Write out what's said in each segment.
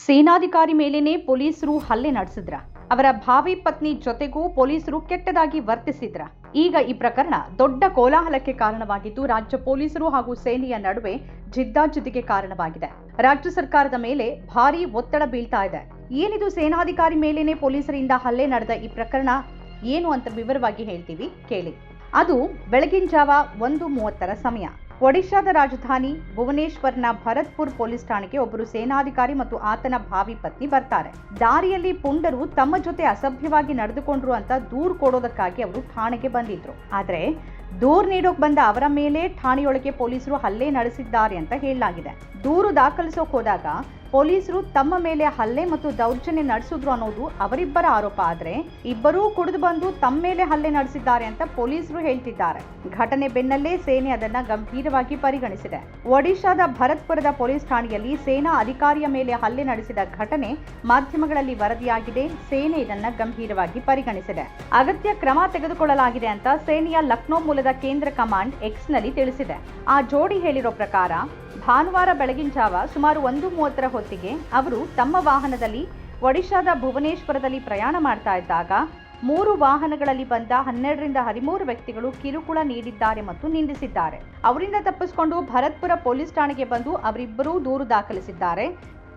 ಸೇನಾಧಿಕಾರಿ ಮೇಲೇನೆ ಪೊಲೀಸರು ಹಲ್ಲೆ ನಡೆಸಿದ್ರ. ಅವರ ಭಾವಿ ಪತ್ನಿ ಜೊತೆಗೂ ಪೊಲೀಸರು ಕೆಟ್ಟದಾಗಿ ವರ್ತಿಸಿದ್ರ. ಈಗ ಈ ಪ್ರಕರಣ ದೊಡ್ಡ ಕೋಲಾಹಲಕ್ಕೆ ಕಾರಣವಾಗಿದ್ದು, ರಾಜ್ಯ ಪೊಲೀಸರು ಹಾಗೂ ಸೇನೆಯ ನಡುವೆ ಜಿದ್ದಾಜಿದ್ದಿಗೆ ಕಾರಣವಾಗಿದೆ. ರಾಜ್ಯ ಸರ್ಕಾರದ ಮೇಲೆ ಭಾರಿ ಒತ್ತಡ ಬೀಳ್ತಾ ಇದೆ. ಏನಿದು ಸೇನಾಧಿಕಾರಿ ಮೇಲೇನೆ ಪೊಲೀಸರಿಂದ ಹಲ್ಲೆ ನಡೆದ ಈ ಪ್ರಕರಣ? ಏನು ಅಂತ ವಿವರವಾಗಿ ಹೇಳ್ತೀವಿ, ಕೇಳಿ. ಅದು ಬೆಳಗಿನ ಜಾವ ಒಂದು ಮೂವತ್ತರ ಸಮಯ. ಒಡಿಶಾದ ರಾಜಧಾನಿ ಭುವನೇಶ್ವರ್ನ ಭರತ್ಪುರ್ ಪೊಲೀಸ್ ಠಾಣೆಗೆ ಒಬ್ಬರು ಸೇನಾಧಿಕಾರಿ ಮತ್ತು ಆತನ ಭಾವಿ ಪತ್ನಿ ಬರ್ತಾರೆ. ದಾರಿಯಲ್ಲಿ ಪುಂಡರು ತಮ್ಮ ಜೊತೆ ಅಸಭ್ಯವಾಗಿ ನಡೆದುಕೊಂಡ್ರು ಅಂತ ದೂರು ಕೊಡೋದಕ್ಕಾಗಿ ಅವರು ಠಾಣೆಗೆ ಬಂದಿದ್ರು. ಆದರೆ ದೂರು ನೀಡೋಕ್ ಬಂದ ಅವರ ಮೇಲೆ ಠಾಣೆಯೊಳಗೆ ಪೊಲೀಸರು ಹಲ್ಲೆ ನಡೆಸಿದ್ದಾರೆ ಅಂತ ಹೇಳಲಾಗಿದೆ. ದೂರು ದಾಖಲಿಸೋಕ್ ಹೋದಾಗ ಪೊಲೀಸರು ತಮ್ಮ ಮೇಲೆ ಹಲ್ಲೆ ಮತ್ತು ದೌರ್ಜನ್ಯ ನಡೆಸಿದ್ರು ಅನ್ನೋದು ಅವರಿಬ್ಬರ ಆರೋಪ. ಆದರೆ ಇಬ್ಬರೂ ಕುಡಿದು ಬಂದು ತಮ್ಮ ಮೇಲೆ ಹಲ್ಲೆ ನಡೆಸಿದ್ದಾರೆ ಅಂತ ಪೊಲೀಸರು ಹೇಳ್ತಿದ್ದಾರೆ. ಘಟನೆ ಬೆನ್ನಲ್ಲೇ ಸೇನೆ ಅದನ್ನ ಗಂಭೀರವಾಗಿ ಪರಿಗಣಿಸಿದೆ. ಒಡಿಶಾದ ಭರತ್ಪುರದ ಪೊಲೀಸ್ ಠಾಣೆಯಲ್ಲಿ ಸೇನಾ ಅಧಿಕಾರಿಯ ಮೇಲೆ ಹಲ್ಲೆ ನಡೆಸಿದ ಘಟನೆ ಮಾಧ್ಯಮಗಳಲ್ಲಿ ವರದಿಯಾಗಿದೆ. ಸೇನೆ ಇದನ್ನ ಗಂಭೀರವಾಗಿ ಪರಿಗಣಿಸಿದೆ. ಅಗತ್ಯ ಕ್ರಮ ತೆಗೆದುಕೊಳ್ಳಲಾಗಿದೆ ಅಂತ ಸೇನೆಯ ಲಕ್ನೋ ಮೂಲದ ಕೇಂದ್ರ ಕಮಾಂಡ್ ಎಕ್ಸ್ನಲ್ಲಿ ತಿಳಿಸಿದೆ. ಆ ಜೋಡಿ ಹೇಳಿರೋ ಪ್ರಕಾರ ಭಾನುವಾರ ಬೆಳಗಿನ ಜಾವ ಸುಮಾರು ಒಂದು ಮೂವತ್ತರ ಹೊತ್ತಿಗೆ ಅವರು ತಮ್ಮ ವಾಹನದಲ್ಲಿ ಒಡಿಶಾದ ಭುವನೇಶ್ವರದಲ್ಲಿ ಪ್ರಯಾಣ ಮಾಡ್ತಾ ಇದ್ದಾಗ ಮೂರು ವಾಹನಗಳಲ್ಲಿ ಬಂದ ಹನ್ನೆರಡರಿಂದ ಹದಿಮೂರು ವ್ಯಕ್ತಿಗಳು ಕಿರುಕುಳ ನೀಡಿದ್ದಾರೆ ಮತ್ತು ನಿಂದಿಸಿದ್ದಾರೆ. ಅವರಿಂದ ತಪ್ಪಿಸಿಕೊಂಡು ಭರತ್ಪುರ ಪೊಲೀಸ್ ಠಾಣೆಗೆ ಬಂದು ಅವರಿಬ್ಬರೂ ದೂರು ದಾಖಲಿಸಿದ್ದಾರೆ.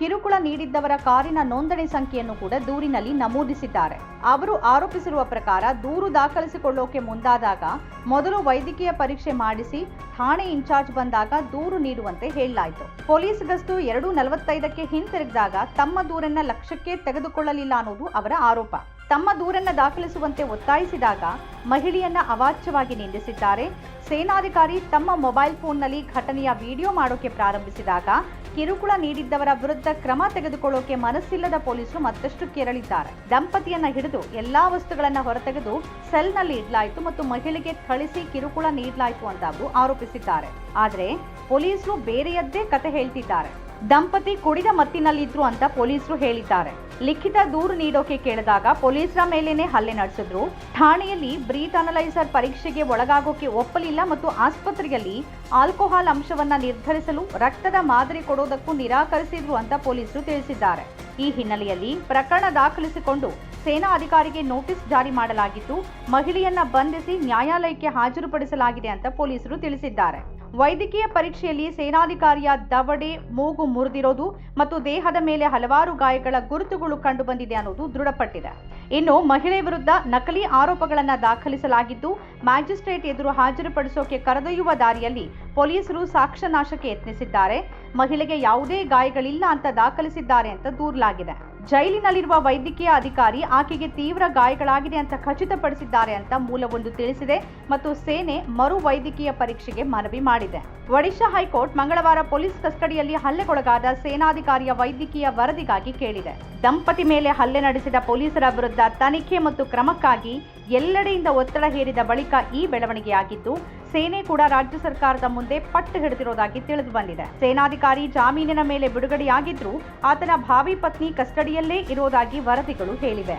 ಕಿರುಕುಳ ನೀಡಿದ್ದವರ ಕಾರಿನ ನೋಂದಣಿ ಸಂಖ್ಯೆಯನ್ನು ಕೂಡ ದೂರಿನಲ್ಲಿ ನಮೂದಿಸಿದ್ದಾರೆ. ಅವರು ಆರೋಪಿಸಿರುವ ಪ್ರಕಾರ ದೂರು ದಾಖಲಿಸಿಕೊಳ್ಳೋಕೆ ಮುಂದಾದಾಗ ಮೊದಲು ವೈದ್ಯಕೀಯ ಪರೀಕ್ಷೆ ಮಾಡಿಸಿ ಠಾಣೆ ಇನ್ಚಾರ್ಜ್ ಬಂದಾಗ ದೂರು ನೀಡುವಂತೆ ಹೇಳಲಾಯಿತು. ಪೊಲೀಸ್ ಗಸ್ತು ಎರಡು ನಲವತ್ತೈದಕ್ಕೆ ಹಿಂತಿರುಗಿದಾಗ ತಮ್ಮ ದೂರನ್ನ ಲಕ್ಷ್ಯಕ್ಕೆ ತೆಗೆದುಕೊಳ್ಳಲಿಲ್ಲ ಅನ್ನೋದು ಅವರ ಆರೋಪ. ತಮ್ಮ ದೂರನ್ನ ದಾಖಲಿಸುವಂತೆ ಒತ್ತಾಯಿಸಿದಾಗ ಮಹಿಳೆಯನ್ನ ಅವಾಚ್ಯವಾಗಿ ನಿಂದಿಸಿದ್ದಾರೆ. ಸೇನಾಧಿಕಾರಿ ತಮ್ಮ ಮೊಬೈಲ್ ಫೋನ್ನಲ್ಲಿ ಘಟನೆಯ ವಿಡಿಯೋ ಮಾಡೋಕೆ ಪ್ರಾರಂಭಿಸಿದಾಗ ಕಿರುಕುಳ ನೀಡಿದ್ದವರ ವಿರುದ್ಧ ಕ್ರಮ ತೆಗೆದುಕೊಳ್ಳೋಕೆ ಮನಸ್ಸಿಲ್ಲದ ಪೊಲೀಸರು ಮತ್ತಷ್ಟು ಕೆರಳಿದ್ದಾರೆ. ದಂಪತಿಯನ್ನ ಹಿಡಿದು ಎಲ್ಲಾ ವಸ್ತುಗಳನ್ನ ಹೊರತೆಗೆದು ಸೆಲ್ನಲ್ಲಿ ಇಡಲಾಯಿತು ಮತ್ತು ಮಹಿಳೆಗೆ ಥಳಿಸಿ ಕಿರುಕುಳ ನೀಡಲಾಯಿತು ಅಂತ ಆರೋಪಿಸಿದ್ದಾರೆ. ಆದರೆ ಪೊಲೀಸರು ಬೇರೆಯದ್ದೇ ಕತೆ ಹೇಳ್ತಿದ್ದಾರೆ. ದಂಪತಿ ಕುಡಿದ ಮತ್ತಿನಲ್ಲಿದ್ರು ಅಂತ ಪೊಲೀಸರು ಹೇಳಿದ್ದಾರೆ. ಲಿಖಿತ ದೂರು ನೀಡೋಕೆ ಕೇಳಿದಾಗ ಪೊಲೀಸರ ಮೇಲೇನೆ ಹಲ್ಲೆ ನಡೆಸಿದ್ರು. ಠಾಣೆಯಲ್ಲಿ ಬ್ರೀತ್ ಅನಲೈಸರ್ ಪರೀಕ್ಷೆಗೆ ಒಳಗಾಗೋಕೆ ಒಪ್ಪಲಿಲ್ಲ ಮತ್ತು ಆಸ್ಪತ್ರೆಯಲ್ಲಿ ಆಲ್ಕೋಹಾಲ್ ಅಂಶವನ್ನ ನಿರ್ಧರಿಸಲು ರಕ್ತದ ಮಾದರಿ ಕೊಡೋದಕ್ಕೂ ನಿರಾಕರಿಸಿದ್ರು ಅಂತ ಪೊಲೀಸರು ತಿಳಿಸಿದ್ದಾರೆ. ಈ ಹಿನ್ನೆಲೆಯಲ್ಲಿ ಪ್ರಕರಣ ದಾಖಲಿಸಿಕೊಂಡು ಸೇನಾ ಅಧಿಕಾರಿಗೆ ನೋಟಿಸ್ ಜಾರಿ ಮಾಡಲಾಗಿದ್ದು, ಮಹಿಳೆಯನ್ನ ಬಂಧಿಸಿ ನ್ಯಾಯಾಲಯಕ್ಕೆ ಹಾಜರುಪಡಿಸಲಾಗಿದೆ ಅಂತ ಪೊಲೀಸರು ತಿಳಿಸಿದ್ದಾರೆ. ವೈದ್ಯಕೀಯ ಪರೀಕ್ಷೆಯಲ್ಲಿ ಸೇನಾಧಿಕಾರಿಯ ದವಡೆ, ಮೂಗು ಮುರಿದಿರೋದು ಮತ್ತು ದೇಹದ ಮೇಲೆ ಹಲವಾರು ಗಾಯಗಳ ಗುರುತುಗಳು ಕಂಡುಬಂದಿದೆ ಅನ್ನೋದು ದೃಢಪಟ್ಟಿದೆ. ಇನ್ನು ಮಹಿಳೆ ವಿರುದ್ಧ ನಕಲಿ ಆರೋಪಗಳನ್ನು ದಾಖಲಿಸಲಾಗಿದ್ದು, ಮ್ಯಾಜಿಸ್ಟ್ರೇಟ್ ಎದುರು ಹಾಜರುಪಡಿಸೋಕೆ ಕರೆದೊಯ್ಯುವ ದಾರಿಯಲ್ಲಿ ಪೊಲೀಸರು ಸಾಕ್ಷ್ಯನಾಶಕ್ಕೆ ಯತ್ನಿಸಿದ್ದಾರೆ. ಮಹಿಳೆಗೆ ಯಾವುದೇ ಗಾಯಗಳಿಲ್ಲ ಅಂತ ದಾಖಲಿಸಿದ್ದಾರೆ ಅಂತ ದೂರಲಾಗಿದೆ. ಜೈಲಿನಲ್ಲಿರುವ ವೈದ್ಯಕೀಯ ಅಧಿಕಾರಿ ಆಕೆಗೆ ತೀವ್ರ ಗಾಯಗಳಾಗಿದೆ ಅಂತ ಖಚಿತಪಡಿಸಿದ್ದಾರೆ ಅಂತ ಮೂಲವೊಂದು ತಿಳಿಸಿದೆ ಮತ್ತು ಸೇನೆ ಮರು ವೈದ್ಯಕೀಯ ಪರೀಕ್ಷೆಗೆ ಮನವಿ ಮಾಡಿದೆ. ಒಡಿಶಾ ಹೈಕೋರ್ಟ್ ಮಂಗಳವಾರ ಪೊಲೀಸ್ ಕಸ್ಟಡಿಯಲ್ಲಿ ಹಲ್ಲೆಗೊಳಗಾದ ಸೇನಾಧಿಕಾರಿಯ ವೈದ್ಯಕೀಯ ವರದಿಗಾಗಿ ಕೇಳಿದೆ. ದಂಪತಿ ಮೇಲೆ ಹಲ್ಲೆ ನಡೆಸಿದ ಪೊಲೀಸರ ವಿರುದ್ಧ ತನಿಖೆ ಮತ್ತು ಕ್ರಮಕ್ಕಾಗಿ ಎಲ್ಲೆಡೆಯಿಂದ ಒತ್ತಡ ಹೇರಿದ ಬಳಿಕ ಈ ಬೆಳವಣಿಗೆಯಾಗಿದ್ದು ಸೇನೆ ಕೂಡ ರಾಜ್ಯ ಸರ್ಕಾರದ ಮುಂದೆ ಪಟ್ಟು ಹಿಡಿದಿರೋದಾಗಿ ತಿಳಿದು ಬಂದಿದೆ. ಸೇನಾಧಿಕಾರಿ ಜಾಮೀನಿನ ಮೇಲೆ ಬಿಡುಗಡೆಯಾಗಿದ್ರೂ ಆತನ ಭಾವಿ ಪತ್ನಿ ಕಸ್ಟಡಿಯಲ್ಲೇ ಇರೋದಾಗಿ ವರದಿಗಳು ಹೇಳಿವೆ.